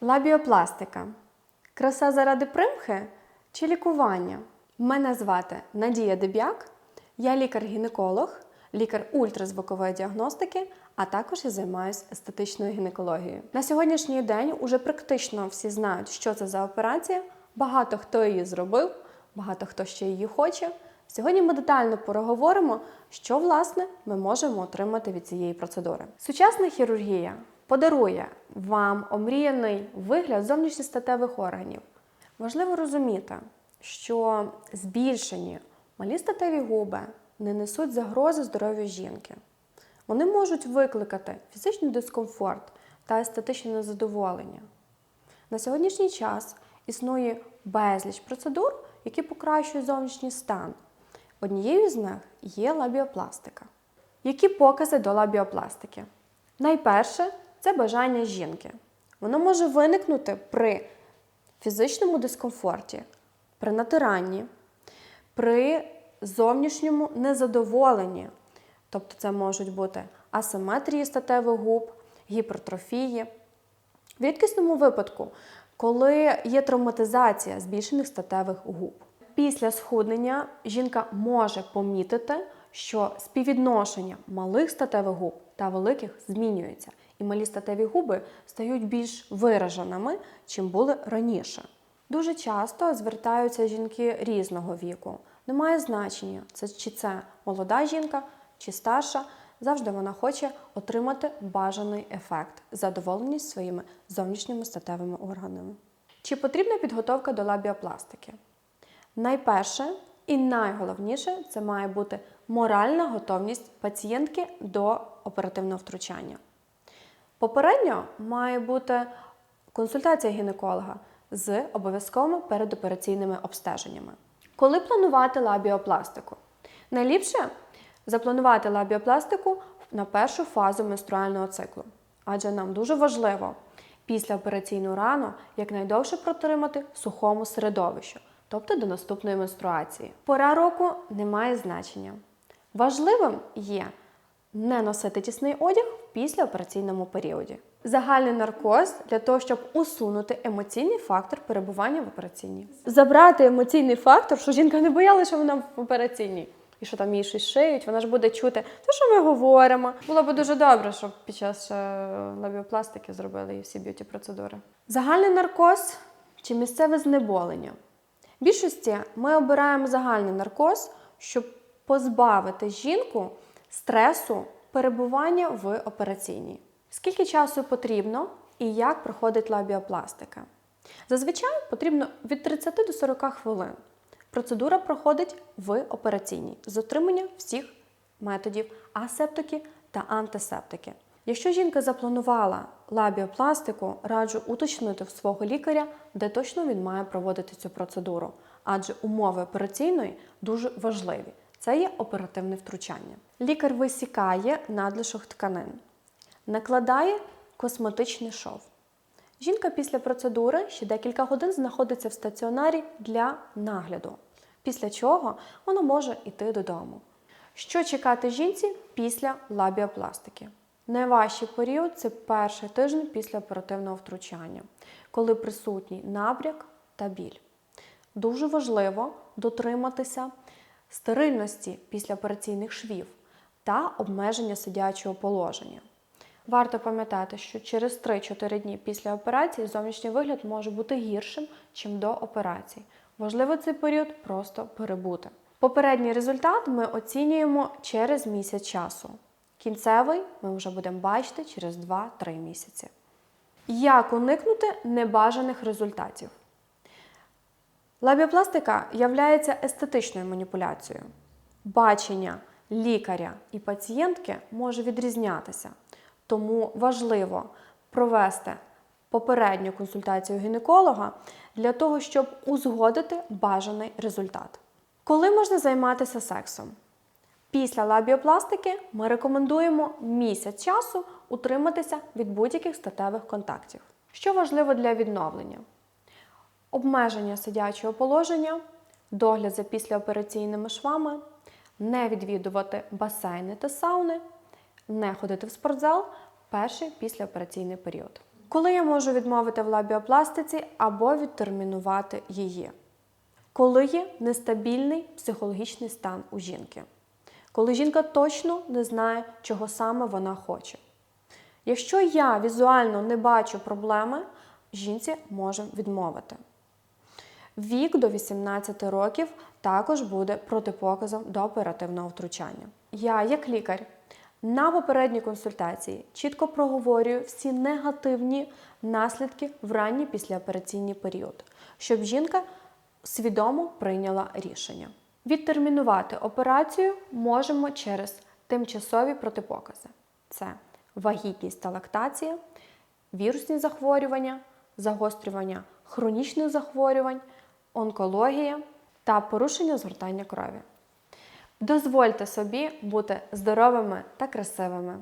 Лабіопластика. Краса заради примхи чи лікування? Мене звати Надія Деб'як. Я лікар-гінеколог, лікар ультразвукової діагностики, а також я займаюся естетичною гінекологією. На сьогоднішній день уже практично всі знають, що це за операція. Багато хто її зробив, багато хто ще її хоче. Сьогодні ми детально поговоримо, що власне ми можемо отримати від цієї процедури. Сучасна хірургія подарує вам омріяний вигляд зовнішньостатевих органів. Важливо розуміти, що збільшені малі статеві губи не несуть загрози здоров'ю жінки. Вони можуть викликати фізичний дискомфорт та естетичне незадоволення. На сьогоднішній час існує безліч процедур, які покращують зовнішній стан. Однією з них є лабіопластика. Які покази до лабіопластики? Найперше це бажання жінки. Воно може виникнути при фізичному дискомфорті, при натиранні, при зовнішньому незадоволенні. Тобто це можуть бути асиметрії статевих губ, гіпертрофії. В рідкісному випадку, коли є травматизація збільшених статевих губ. Після схуднення жінка може помітити, що співвідношення малих статевих губ та великих змінюється, і малі статеві губи стають більш вираженими, чим були раніше. Дуже часто звертаються жінки різного віку. Немає значення, це чи це молода жінка, чи старша. Завжди вона хоче отримати бажаний ефект, задоволеність своїми зовнішніми статевими органами. Чи потрібна підготовка до лабіопластики? Найперше і найголовніше це має бути моральна готовність пацієнтки до оперативного втручання. Попередньо має бути консультація гінеколога з обов'язковими передопераційними обстеженнями. Коли планувати лабіопластику? Найліпше запланувати лабіопластику на першу фазу менструального циклу, адже нам дуже важливо після операційну рану якнайдовше протримати сухому середовищі, тобто до наступної менструації. Пора року не має значення. Важливим є не носити тісний одяг в післяопераційному періоді. Загальний наркоз для того, щоб усунути емоційний фактор перебування в операційній. Забрати емоційний фактор, що жінка не боялася, що вона в операційній. І що там їй щось шиють, вона ж буде чути, те, що ми говоримо. Було б дуже добре, щоб під час е, лабіопластики зробили і всі б'юті процедури. Загальний наркоз чи місцеве знеболення. В більшості ми обираємо загальний наркоз, щоб позбавити жінку стресу перебування в операційній. Скільки часу потрібно і як проходить лабіопластика? Зазвичай потрібно від 30 до 40 хвилин. Процедура проходить в операційній з отриманням всіх методів асептики та антисептики. Якщо жінка запланувала лабіопластику, раджу уточнити в свого лікаря, де точно він має проводити цю процедуру, адже умови операційної дуже важливі. Це є оперативне втручання. Лікар висікає надлишок тканин, накладає косметичний шов. Жінка після процедури ще декілька годин знаходиться в стаціонарі для нагляду, після чого вона може йти додому. Що чекати жінці після лабіопластики? Найважчий період це перший тиждень після оперативного втручання, коли присутній набряк та біль. Дуже важливо дотриматися стерильності післяопераційних швів та обмеження сидячого положення. Варто пам'ятати, що через 3-4 дні після операції зовнішній вигляд може бути гіршим, чим до операції. Важливо цей період просто перебути. Попередній результат ми оцінюємо через місяць часу. Кінцевий ми вже будемо бачити через 2-3 місяці. Як уникнути небажаних результатів? Лабіопластика є естетичною маніпуляцією. Бачення лікаря і пацієнтки може відрізнятися. Тому важливо провести попередню консультацію гінеколога для того, щоб узгодити бажаний результат. Коли можна займатися сексом? Після лабіопластики ми рекомендуємо місяць часу утриматися від будь-яких статевих контактів. Що важливо для відновлення? Обмеження сидячого положення, догляд за післяопераційними швами, не відвідувати басейни та сауни, не ходити в спортзал перший післяопераційний період. Коли я можу відмовити в лабіопластиці або відтермінувати її? Коли є нестабільний психологічний стан у жінки, коли жінка точно не знає, чого саме вона хоче. Якщо я візуально не бачу проблеми, жінці можемо відмовити. Вік до 18 років також буде протипоказом до оперативного втручання. Я, як лікар, на попередній консультації чітко проговорюю всі негативні наслідки в ранній післяопераційний період, щоб жінка свідомо прийняла рішення. Відтермінувати операцію можемо через тимчасові протипокази: це вагітність та лактація, вірусні захворювання, загострювання хронічних захворювань, онкологія та порушення згортання крові. Дозвольте собі бути здоровими та красивими.